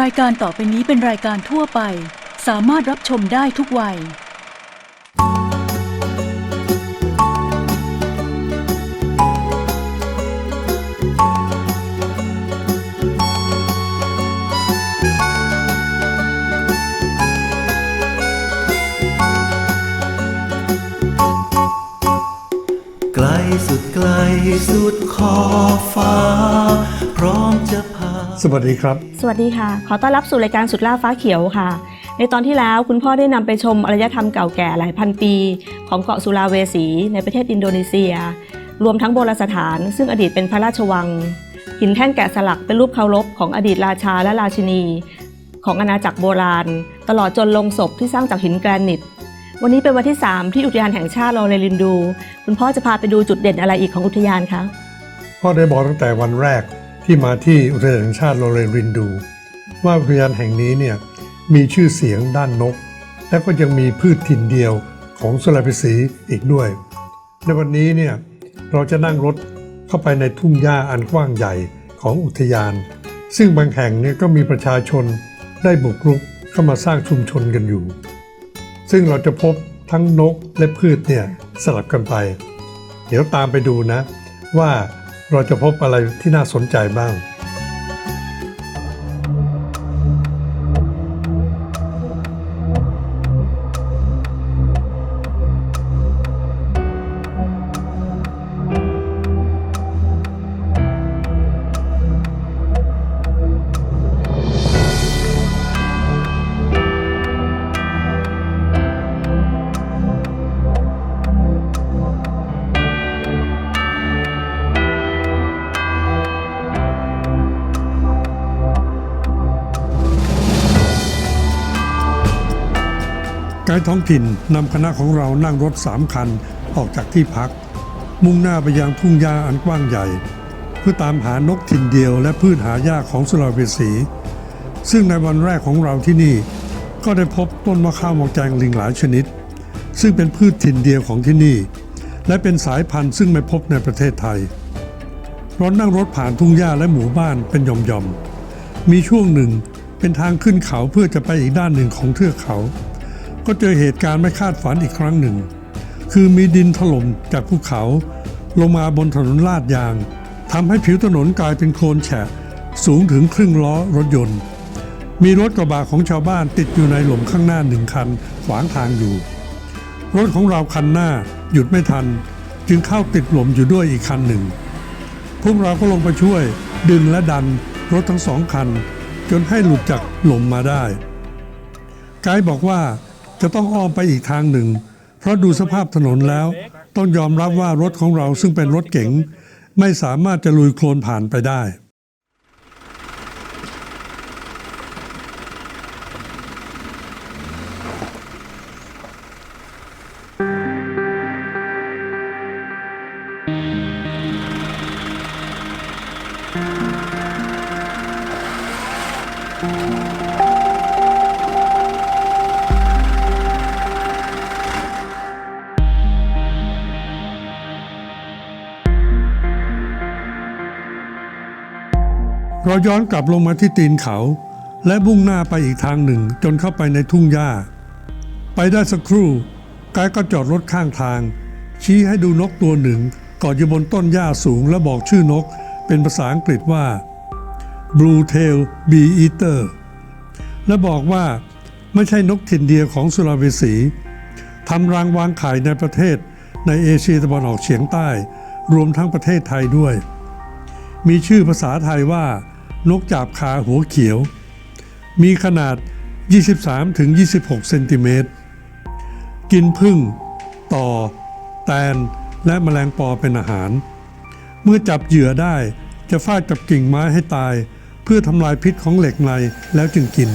รายการต่อไปนี้เป็นรายการทั่วไป สามารถรับชมได้ทุกวัย ไกลสุดไกลสุดขอบฟ้า พร้อมจะ สวัสดีครับ สวัสดีค่ะ ขอต้อนรับสู่รายการสุดล่าฟ้าเขียวค่ะ ในตอนที่แล้วคุณพ่อได้นำไปชมอารยธรรมเก่าแก่หลายพันปี ของเกาะสุลาเวสีในประเทศอินโดนีเซีย รวมทั้งโบราณสถาน ซึ่งอดีตเป็นพระราชวัง หินแท่นแกะสลักเป็นรูปเคารพของอดีตราชาและราชินี ของอาณาจักรโบราณ ตลอดจนลงศพที่สร้างจากหินแกรนิต วันนี้เป็นวันที่ 3 ที่อุทยานแห่งชาติลอเรลินดู คุณพ่อจะพาไปดูจุดเด่นอะไรอีกของอุทยานคะพ่อได้บอกตั้งแต่วันแรก ที่มาที่อุทยานแห่งชาติโลเรนรินดู ว่าอุทยานแห่งนี้เนี่ยมีชื่อเสียงด้านนก และก็ยังมีพืชถิ่นเดียวของสุราพิสีอีกด้วย ในวันนี้เนี่ยเราจะนั่งรถเข้าไปในทุ่งหญ้าอันกว้างใหญ่ของอุทยาน ซึ่งบางแห่งเนี่ยก็มีประชาชนได้บุกรุกเข้ามาสร้างชุมชนกันอยู่ ซึ่งเราจะพบทั้งนกและพืชเนี่ยสลับกันไป เดี๋ยวตามไปดูนะว่า เราจะพบอะไรที่น่าสนใจบ้าง ไกด์ท้องถิ่นนำคณะของเรานั่งรถสามคันออกจากที่พัก มุ่งหน้าไปยังทุ่งหญ้าอันกว้างใหญ่ เพื่อตามหานกถิ่นเดียวและพืชหายากของสุราเวสี ซึ่งในวันแรกของเราที่นี่ ก็ได้พบต้นมะข้าวมอแจงลิงหลายชนิด ซึ่งเป็นพืชถิ่นเดียวของที่นี่ และเป็นสายพันธุ์ซึ่งไม่พบในประเทศไทยเรานั่งรถผ่านทุ่งหญ้าและหมู่บ้านเป็นหย่อมๆมีช่วงหนึ่งเป็นทางขึ้นเขาเพื่อจะไปอีกด้านหนึ่งของเทือกเขา ก็เจอเหตุการณ์ไม่คาดฝันอีกครั้งหนึ่ง คือมีดินถล่มจากภูเขา ลงมาบนถนนลาดยางทำให้ผิวถนนกลายเป็นโคลนแฉะ สูงถึงครึ่งล้อรถยนต์ มีรถกระบะของชาวบ้านติดอยู่ในหลุมข้างหน้าหนึ่งคันขวางทางอยู่ รถของเราคันหน้าหยุดไม่ทัน จึงเข้าติดหลุมอยู่ด้วยอีกคันหนึ่ง พวกเราก็ลงไปช่วย ดึงและดันรถทั้งสองคัน จนให้หลุดจากหลุมมาได้ ไกด์บอกว่า จะต้องอ้อมไปอีกทางหนึ่ง เพราะดูสภาพถนนแล้ว ต้องยอมรับว่ารถของเราซึ่งเป็นรถเก๋งไม่สามารถจะลุยโคลนผ่านไปได้ เราย้อนกลับลงมาที่ตีนเขา และมุ่งหน้าไปอีกทางหนึ่งจนเข้าไปในทุ่งหญ้า ไปได้สักครู่กด์ก็จอดรถข้างทาง ชี้ให้ดูนกตัวหนึ่งเกาะอยู่บนต้นหญ้าสูงและบอกชื่อนกเป็นภาษาอังกฤษว่า Blue Tail Bee Eater และบอกว่าไม่ใช่นกถิ่นเดียวของสุราเวสีทำรังวางไข่ในประเทศในเอเชียตะวันออกเฉียงใต้ รวมทั้งประเทศไทยด้วย มีชื่อภาษาไทยว่า นกจาบคาหัวเขียว มีขนาด 23-26 เซนติเมตร กินพึ่ง ต่อ แตน และแมลงปอเป็นอาหาร เมื่อจับเหยื่อได้จะฟาดกับกิ่งไม้ให้ตาย เพื่อทำลายพิษของเหล็กในแล้วจึงกิน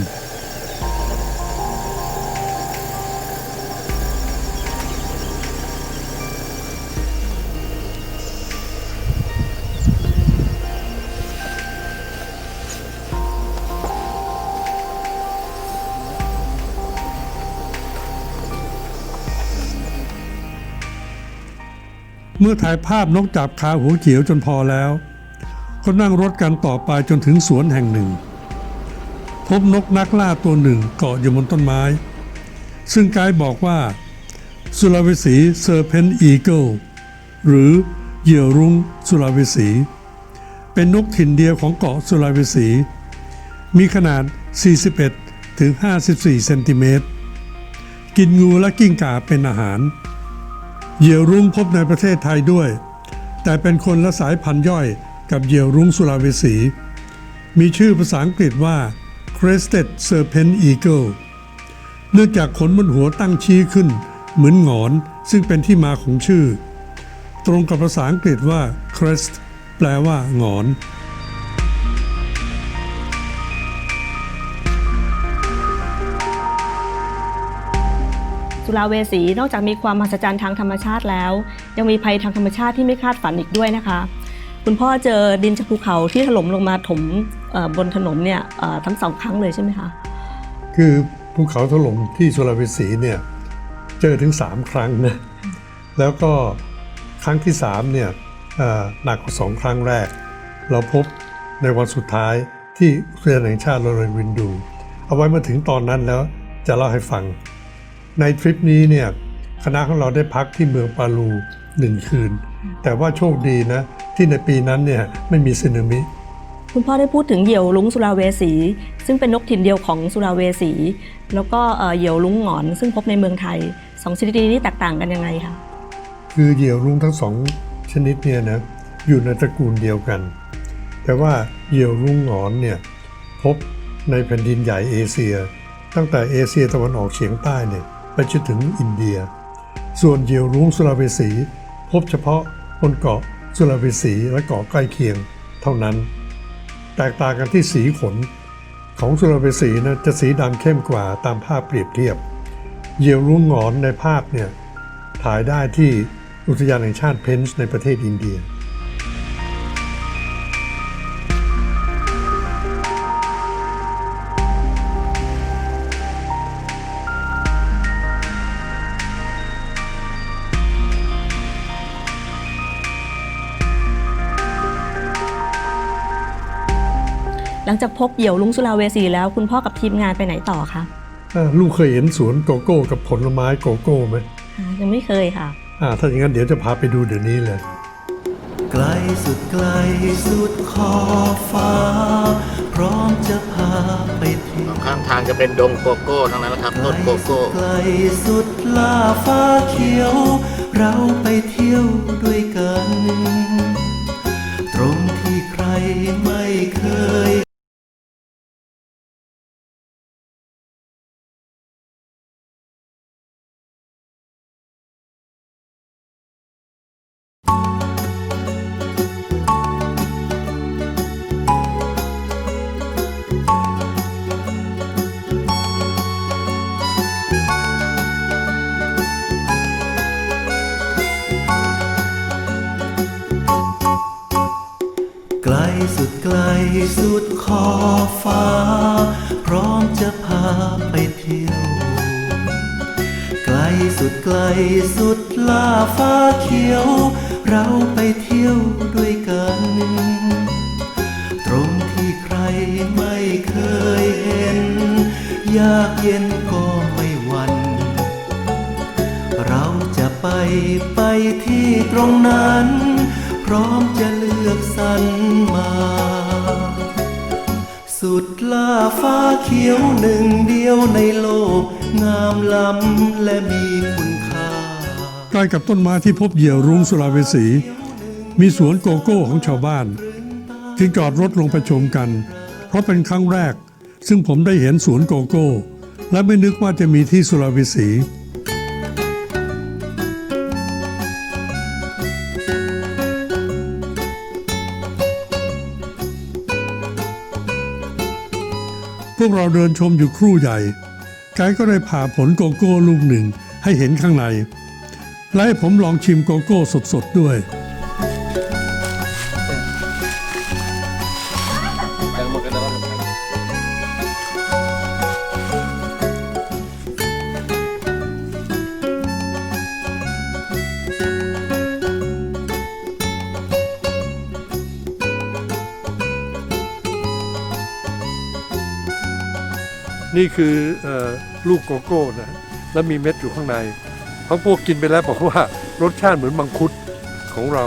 เมื่อถ่ายภาพนกจับคาหัวเขียวจนพอแล้ว ก็นั่งรถกันต่อไปจนถึงสวนแห่งหนึ่ง พบนกนักล่าตัวหนึ่งเกาะอยู่บนต้นไม้ ซึ่งไกด์บอกว่าสุลาเวสีเซอร์เพนอีเกิลหรือเหยี่ยวรุ้งสุลาเวสี เป็นนกถิ่นเดียวของเกาะสุลาเวสี มีขนาด 41 ถึง 54 เซนติเมตร กินงูและกิ้งก่าเป็นอาหาร เหยี่ยวรุ้งพบในประเทศไทยด้วย แต่เป็นคนละสายพันธุ์ย่อยกับเหยี่ยวรุ้งสุลาเวสี มีชื่อภาษาอังกฤษว่า Crested Serpent Eagle เนื่องจากขนบนหัวตั้งชี้ขึ้น เหมือนหงอนซึ่งเป็นที่มาของชื่อ ตรงกับภาษาอังกฤษว่า crest แปลว่าหงอน สุราเวสีนอกจากมีความมหัศจรรย์ทางธรรมชาติแล้ว ยังมีภัยทางธรรมชาติที่ไม่คาดฝันอีกด้วยนะคะ คุณพ่อเจอดินจากภูเขาที่ถล่มลงมาถมบนถนนเนี่ยทั้งสองครั้งเลยใช่ไหมคะคือภูเขาถล่มที่สุราเวสีเนี่ยเจอถึง 3 ครั้งนะแล้วก็ครั้งที่3เนี่ยหนักกว่าสองครั้งแรก เราพบในวันสุดท้ายที่อุทยนแห่งชาติโรเรนวินดู เอาไว้มาถึงตอนนั้นแล้วจะเล่าให้ฟัง ในทริปนี้เนี่ยคณะของเราได้พักที่เมืองปาลูหนึ่งคืน แต่ว่าโชคดีนะ ที่ในปีนั้นเนี่ยไม่มีสึนามิ คุณพ่อได้พูดถึงเหยี่ยวลุงสุราเวสี ซึ่งเป็นนกถิ่นเดียวของสุราเวสี แล้วก็เอ่อเหยี่ยวลุงหงอน ซึ่งพบในเมืองไทยสองชนิดนี้แตกต่างกันยังไงคะคือเหยี่ยวรุ้งทั้งสองชนิดเนี่ยนะอยู่ในตระกูลเดียวกัน แต่ว่าเหยี่ยวรุ้งหงอนเนี่ยพบในแผ่นดินใหญ่เอเชีย ตั้งแต่เอเชียตะวันออกเฉียงใต้เนี่ยไป จนถึงอินเดีย ส่วนเหยี่ยวรุ้งสุราเวสี พบเฉพาะบนเกาะสุราเวสีและเกาะใกล้เคียงเท่านั้น แตกต่างกันที่สีขนของสุราเวสีนะจะสีดำเข้มกว่าตามภาพเปรียบเทียบ เหยี่ยวรุ้งหงอนในภาพเนี่ยถ่ายได้ที่อุทยานแห่งชาติเพนส์ในประเทศอินเดีย ลังจากพบเหยี่ยวลุงสุราเวสีแล้วคุณพ่อกับทีมงานไปไหนต่อคะอ่าลูกเคยเห็นสวนโกโก้กับผลไม้โกโก้ไหมอ่ายังไม่เคยค่ะอ่าถ้าอย่างนั้นเดี๋ยวจะพาไปดูเดี๋ยวนี้เลย ไกลสุดไกลสุดขอบฟ้า พร้อมจะพาไปเที่ยวข้างทางจะเป็นดงโกโก้ทั้งนั้นนะครับต้นโกโก้ไกลสุดล่าฟ้าเขียว เราไปเที่ยวด้วยกัน ตรงที่ใครไม่เคย ฟ้า พร้อมจะพาไปเที่ยว ไกลสุดไกลสุดล่าฟ้าเขียว เราไปเที่ยวด้วยกัน ตรงที่ใครไม่เคยเห็นอยากเย็นก็ไม่หวันเราจะไปไปที่ตรงนั้น พร้อมจะ ล่าฟ้าเขียวหนึ่งเดียวในโลก งามล้ำและมีคุณค่า ใกล้กับต้นไม้ที่พบเหยี่ยวรุ้งสุราเวสี มีสวนโกโก้ของชาวบ้านจึงจอดรถลงไปชมกัน เพราะเป็นครั้งแรก ซึ่งผมได้เห็นสวนโกโก้ และไม่นึกว่าจะมีที่สุราเวสี พวกเราเดินชมอยู่ครู่ใหญ่ ไกด์ก็ได้ผ่าผลโกโก้ลูกหนึ่งให้เห็นข้างใน และให้ผมลองชิมโกโก้สดๆด้วย นี่คือออลูกโกโก้นะแล้วมีเม็ดอยู่ข้างในเพราะพวกกินไปแล้วบอกว่ารสชาติเหมือนมังคุดของเรา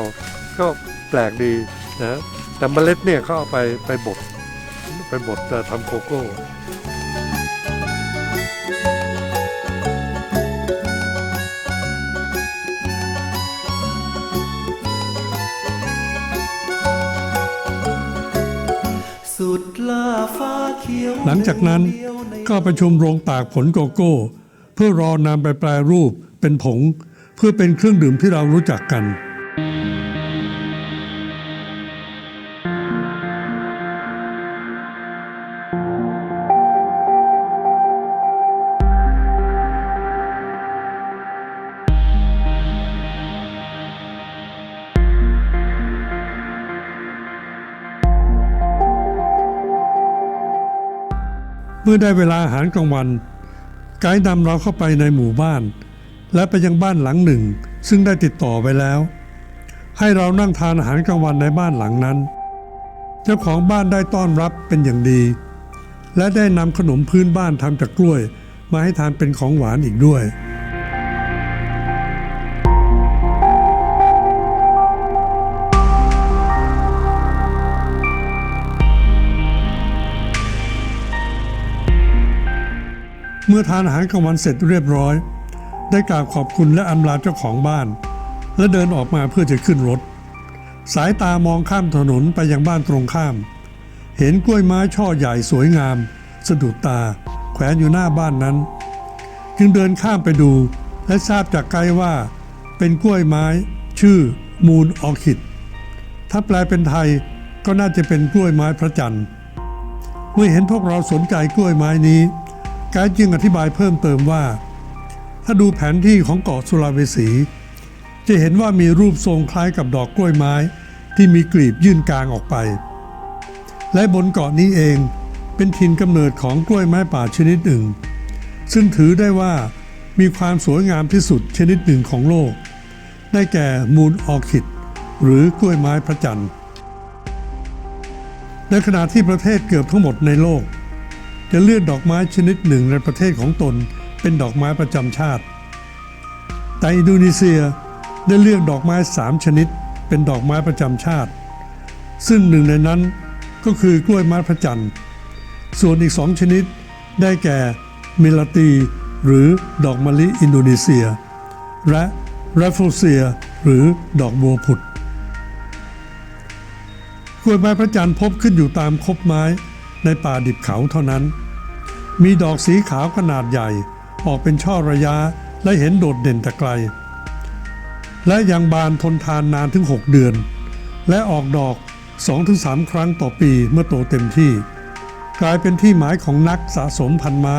ก็แปลกดีนะแต่เมล็ดเนี่ยเขาเอาไปไปบดไปบดทำโกโก้ หลังจากนั้นก็ไปชมโรงตากผลโกโก้ เพื่อรอนำไปแปรรูปเป็นผง เพื่อเป็นเครื่องดื่มที่เรารู้จักกัน มื่อได้เวลาอาหารกลางวัน ไกด์นำเราเข้าไปในหมู่บ้าน และไปยังบ้านหลังหนึ่ง ซึ่งได้ติดต่อไปแล้ว ให้เรานั่งทานอาหารกลางวันในบ้านหลังนั้น เจ้าของบ้านได้ต้อนรับเป็นอย่างดี และได้นำขนมพื้นบ้านทำจากกล้วย มาให้ทานเป็นของหวานอีกด้วย เมื่อทานอาหารกลางวันเสร็จเรียบร้อย ได้กราบขอบคุณและอำลาเจ้าของบ้าน และเดินออกมาเพื่อจะขึ้นรถ สายตามองข้ามถนนไปยังบ้านตรงข้าม เห็นกล้วยไม้ช่อใหญ่สวยงาม สะดุดตา แขวนอยู่หน้าบ้านนั้น จึงเดินข้ามไปดูและทราบจากไกด์ว่า เป็นกล้วยไม้ ชื่อ มูลออคิด ถ้าแปลเป็นไทยก็น่าจะเป็นกล้วยไม้พระจันทร์เมื่อเห็นพวกเราสนใจกล้วยไม้นี้ ไกด์จึงอธิบายเพิ่มเติมว่า ถ้าดูแผนที่ของเกาะสุลาเวสี จะเห็นว่ามีรูปทรงคล้ายกับดอกกล้วยไม้ ที่มีกลีบยื่นกลางออกไป และบนเกาะนี้เองเป็นถิ่นกำเนิดของกล้วยไม้ป่าชนิดหนึ่ง ซึ่งถือได้ว่ามีความสวยงามที่สุดชนิดหนึ่งของโลก ได้แก่มูลออคิด หรือกล้วยไม้พระจันทร์ในขณะที่ประเทศเกือบทั้งหมดในโลก จะเลือกดอกไม้ชนิดหนึ่งในประเทศของตน เป็นดอกไม้ประจำชาติ แต่อินโดนีเซียได้เลือกดอกไม้สามชนิด เป็นดอกไม้ประจำชาติ ซึ่งหนึ่งในนั้นก็คือกล้วยไม้พระจันทร์ ส่วนอีกสองชนิดได้แก่มิลาตี หรือดอกมะลิอินโดนีเซีย และราฟโฟเซีย หรือดอกบัวผุดกล้วยไม้พระจันทร์พบขึ้นอยู่ตามคบไม้ ในป่าดิบเขาเท่านั้น มีดอกสีขาวขนาดใหญ่ ออกเป็นช่อระยะและเห็นโดดเด่นแต่ไกล และยังบานทนทานนานถึง 6 เดือน และออกดอก 2-3 ครั้งต่อปีเมื่อโตเต็มที่ กลายเป็นที่หมายของนักสะสมพันไม้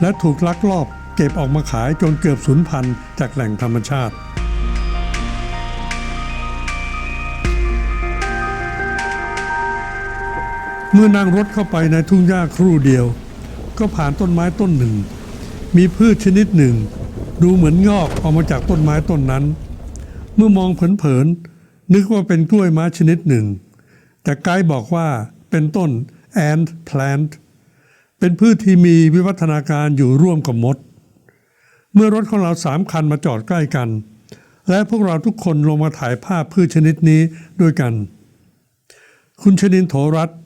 และถูกลักลอบเก็บออกมาขายจนเกือบสูญพันธุ์จากแหล่งธรรมชาติ เมื่อนั่งรถเข้าไปในทุ่งหญ้าครู่เดียว ก็ผ่านต้นไม้ต้นหนึ่ง มีพืชชนิดหนึ่ง ดูเหมือนงอกออกมาจากต้นไม้ต้นนั้น เมื่อมองเผินๆนึกว่าเป็นกล้วยไม้ชนิดหนึ่ง แต่ไกด์บอกว่าเป็นต้น ant plant เป็นพืชที่มีวิวัฒนาการอยู่ร่วมกับมด เมื่อรถของเราสามคันมาจอดใกล้กัน และพวกเราทุกคนลงมาถ่ายภาพพืชชนิดนี้ด้วยกัน คุณชนินโถรัตน์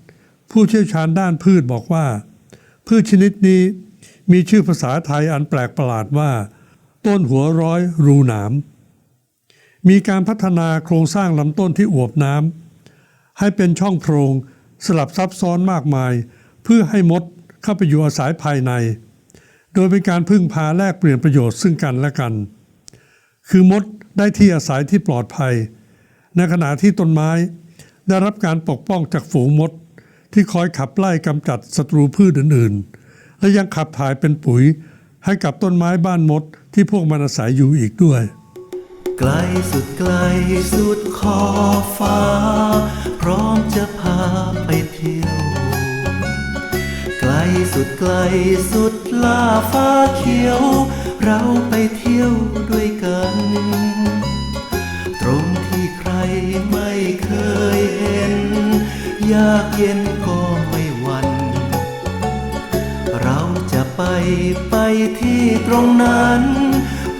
ผู้เชี่ยวชาญด้านพืชบอกว่า พืชชนิดนี้มีชื่อภาษาไทยอันแปลกประหลาดว่า ต้นหัวร้อยรูหนาม มีการพัฒนาโครงสร้างลำต้นที่อวบน้ำให้เป็นช่องโพรงสลับซับซ้อนมากมาย เพื่อให้มดเข้าไปอยู่อาศัยภายใน โดยเป็นการพึ่งพาแลกเปลี่ยนประโยชน์ซึ่งกันและกัน คือมดได้ที่อาศัยที่ปลอดภัย ในขณะที่ต้นไม้ได้รับการปกป้องจากฝูงมด ที่คอยขับไล่กำจัดศัตรูพืชอื่นๆ และยังขับถ่ายเป็นปุ๋ยให้กับต้นไม้บ้านมดที่พวกมันอาศัยอยู่อีกด้วย ไกลสุดไกลสุดขอบฟ้า พร้อมจะพาไปเที่ยว ไกลสุดไกลสุดล่าฟ้าเขียว เราไปเที่ยวด้วยกัน ตรงที่ใครไม่เคยเห็น ยากเย็นก็ไม่หวันเราจะไปที่ตรงนั้น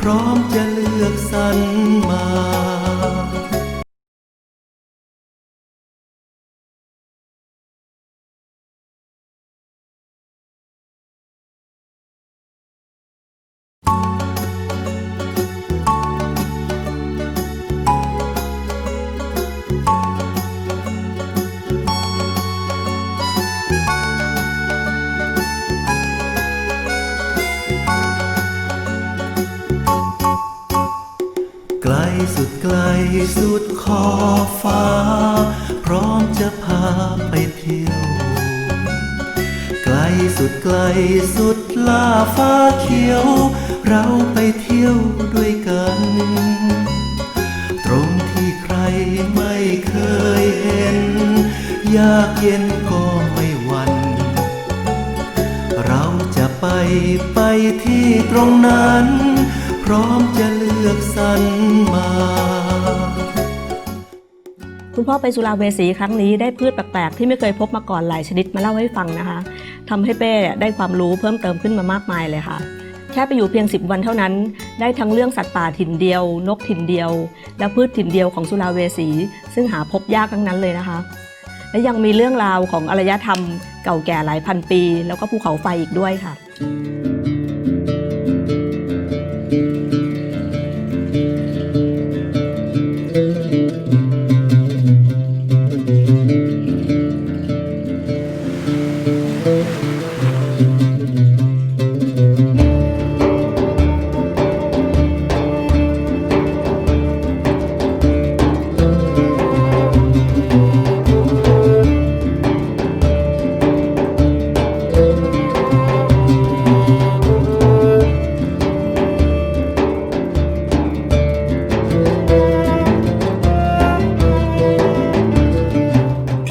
พร้อมจะเลือกสรรมา กลสุดขอบฟ้า พร้อมจะพาไปเที่ยว ไกลสุดไกลสุดล่าฟ้าเขียว เราไปเที่ยวด้วยกัน ตรงที่ใครไม่เคยเห็น ยากเย็นก็ไม่หวันเราจะไปไปที่ตรงนั้น พร้อมจะเลือกสรรมา คุณพ่อไปสุราเวสีครั้งนี้ได้พืชแปลกๆที่ไม่เคยพบมาก่อนหลายชนิดมาเล่าให้ฟังนะคะทำให้เป้ได้ความรู้เพิ่มเติมขึ้นมามากมายเลยค่ะ แค่ไปอยู่เพียง 10 วันเท่านั้น ได้ทั้งเรื่องสัตว์ป่าถิ่นเดียว นกถิ่นเดียว และพืชถิ่นเดียวของสุราเวสี ซึ่งหาพบยากทั้งนั้นเลยนะคะ และยังมีเรื่องราวของอารยธรรมเก่าแก่หลายพันปี แล้วก็ภูเขาไฟอีกด้วยค่ะ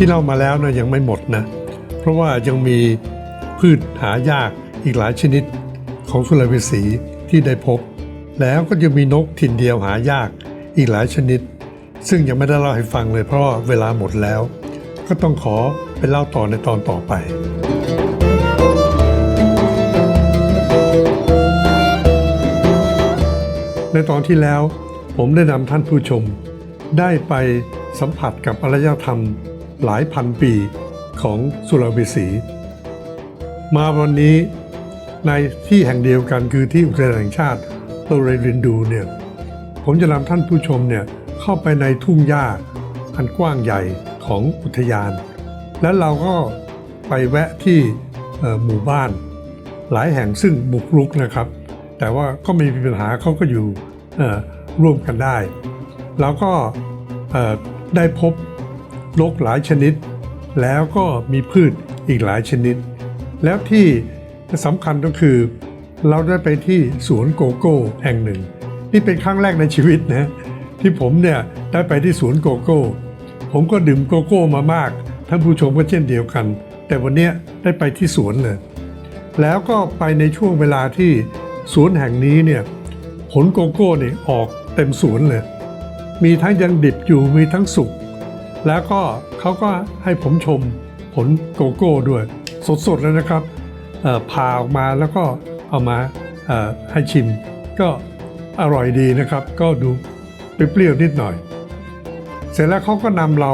ที่เล่ามาแล้วนะยังไม่หมดนะ เพราะว่ายังมีพืชหายากอีกหลายชนิดของสุรเวสีที่ได้พบ แล้วก็ยังมีนกถิ่นเดียวหายากอีกหลายชนิด ซึ่งยังไม่ได้เล่าให้ฟังเลยเพราะาเวลาหมดแล้ว ก็ต้องขอไปเล่าต่อในตอนต่อไปในตอนที่แล้วผมได้นำท่านผู้ชม ได้ไปสัมผัสกับอารยธรรม หลายพันปีของสุราเวสี มาวันนี้ในที่แห่งเดียวกันคือที่อุทยานแห่งชาติโตเรรินดูเนี่ยผมจะนำท่านผู้ชมเนี่ยเข้าไปในทุ่งหญ้าอันกว้างใหญ่ของอุทยาน และเราก็ไปแวะที่หมู่บ้าน หลายแห่งซึ่งบุกรุกนะครับ แต่ว่าก็ไม่มีปัญหาเขาก็อยู่ร่วมกันได้ แล้วก็ได้พบ นกหลายชนิด แล้วก็มีพืชอีกหลายชนิด แล้วที่สำคัญก็คือ เราได้ไปที่สวนโกโก้แห่งหนึ่ง นี่เป็นครั้งแรกในชีวิตนะที่ผมเนี่ยได้ไปที่สวนโกโก้ ผมก็ดื่มโกโก้มามากท่านผู้ชมก็เช่นเดียวกัน แต่วันนี้ได้ไปที่สวนเลยแล้วก็ไปในช่วงเวลาที่สวนแห่งนี้เนี่ยผลโกโก้เนี่ยออกเต็มสวนเลย มีทั้งยังดิบอยู่มีทั้งสุก แล้วก็เขาก็ให้ผมชมผลโกโก้ด้วย สดๆเลยนะครับผ่าออกมาแล้วก็เอามาให้ชิม ก็อร่อยดีนะครับ ก็ดูเปรี้ยวนิดหน่อย เสร็จแล้วเขาก็นำเรา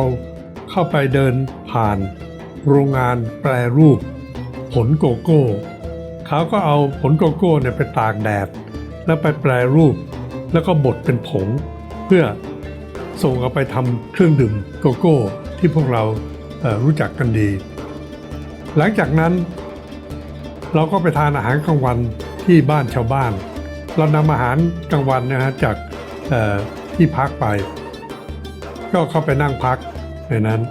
เข้าไปเดินผ่านโรงงานแปรรูป ผลโกโก้เขาก็เอาผลโกโก้เนี่ยไปตากแดด แล้วไปแปรรูป แล้วก็บดเป็นผง เพื่อ ส่งเอาไปทำเครื่องดื่มโกโก้ที่พวกเรารู้จักกันดี หลังจากนั้น เราก็ไปทานอาหารกลางวันที่บ้านชาวบ้าน เรานำอาหารกลางวันนะฮะจากที่พักไป ก็เข้าไปนั่งพักในนั้น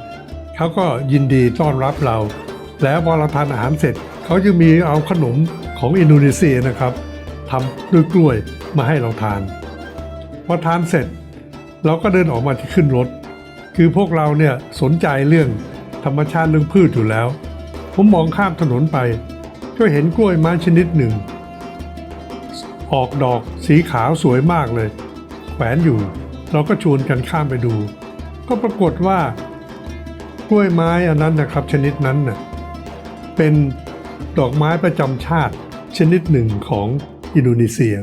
เขาก็ยินดีต้อนรับเรา แล้วพอเราทานอาหารเสร็จ เขาจะมีเอาขนมของอินโดนีเซียนะครับทำด้วยกล้วยมาให้เราทาน พอทานเสร็จ เราก็เดินออกมาที่ขึ้นรถ คือพวกเราเนี่ยสนใจเรื่องธรรมชาติเรื่องพืชอยู่แล้ว ผมมองข้ามถนนไป ก็เห็นกล้วยไม้ชนิดหนึ่ง ออกดอกสีขาวสวยมากเลย แขวนอยู่ เราก็ชวนกันข้ามไปดู ก็ปรากฏว่ากล้วยไม้อันนั้นนะครับชนิดนั้นน่ะเป็นดอกไม้ประจำชาติชนิดหนึ่งของอินโดนีเซีย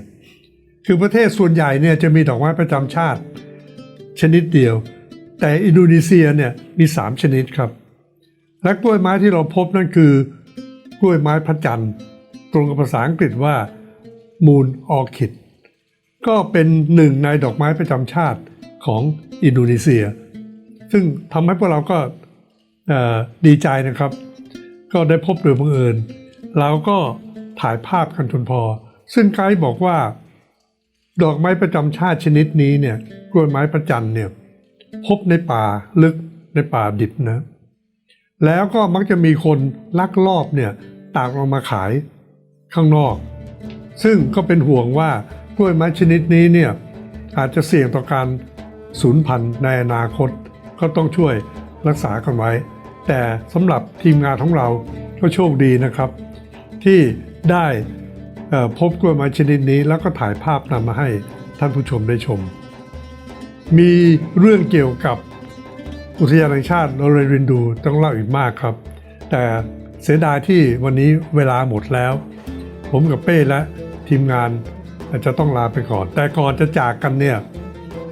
คือประเทศส่วนใหญ่เนี่ยจะมีดอกไม้ประจำชาติ ชนิดเดียว แต่อินโดนีเซียเนี่ยมี 3 ชนิดครับ และกล้วยไม้ที่เราพบนั่นคือกล้วยไม้พระจันทร์ตรงกับภาษาอังกฤษว่า moon orchid ก็เป็นหนึ่งในดอกไม้ประจำชาติของอินโดนีเซีย ซึ่งทำให้พวกเราก็ดีใจนะครับ ก็ได้พบโดยบังเอิญเราก็ถ่ายภาพกันจนพอ ซึ่งไกด์บอกว่า ดอกไม้ประจำชาติชนิดนี้เนี่ยกล้วยไม้ประจันเนี่ยพบในป่าลึกในป่าดิบนะ แล้วก็มักจะมีคนลักลอบเนี่ยตากออกมาขายข้างนอก ซึ่งก็เป็นห่วงว่ากล้วยไม้ชนิดนี้เนี่ยอาจจะเสี่ยงต่อการสูญพันธุ์ในอนาคต ก็ต้องช่วยรักษากันไว้ แต่สำหรับทีมงานของเราก็โชคดีนะครับ ที่ได้ พบกล้วยไม้ชนิดนี้แล้วก็ถ่ายภาพนำมาให้ท่านผู้ชมได้ชม มีเรื่องเกี่ยวกับอุทยานแห่งชาติโนเรรินดูต้องเล่าอีกมากครับ แต่เสียดายที่วันนี้เวลาหมดแล้ว ผมกับเป้และทีมงานอาจจะต้องลาไปก่อน แต่ก่อนจะจากกันเนี่ย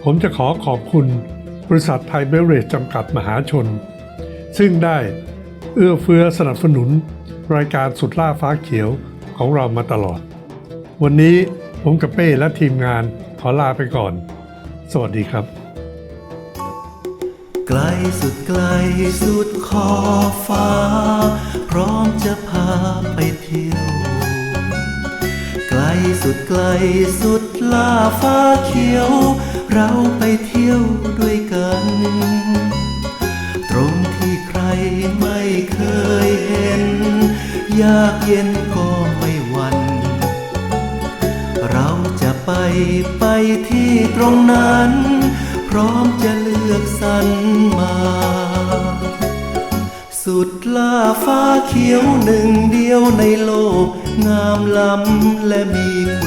ผมจะขอขอบคุณบริษัทไทยเบเรจจำกัดมหาชน ซึ่งได้เอื้อเฟื้อสนับสนุนรายการสุดล่าฟ้าเขียวของเรามาตลอด วันนี้ผมกับเป้และทีมงานขอลาไปก่อน สวัสดีครับ ไกลสุดไกลสุดขอบฟ้า พร้อมจะพาไปเที่ยว ไกลสุดไกลสุดล่าฟ้าเขียว เราไปเที่ยวด้วยกัน ตรงที่ใครไม่เคยเห็น ยากเย็นก็ไม่ ไปไปที่ตรงนั้น พร้อมจะเลือกสรรมา สุดล่าฟ้าเขียวหนึ่งเดียวในโลก งามล้ำและมีคุณ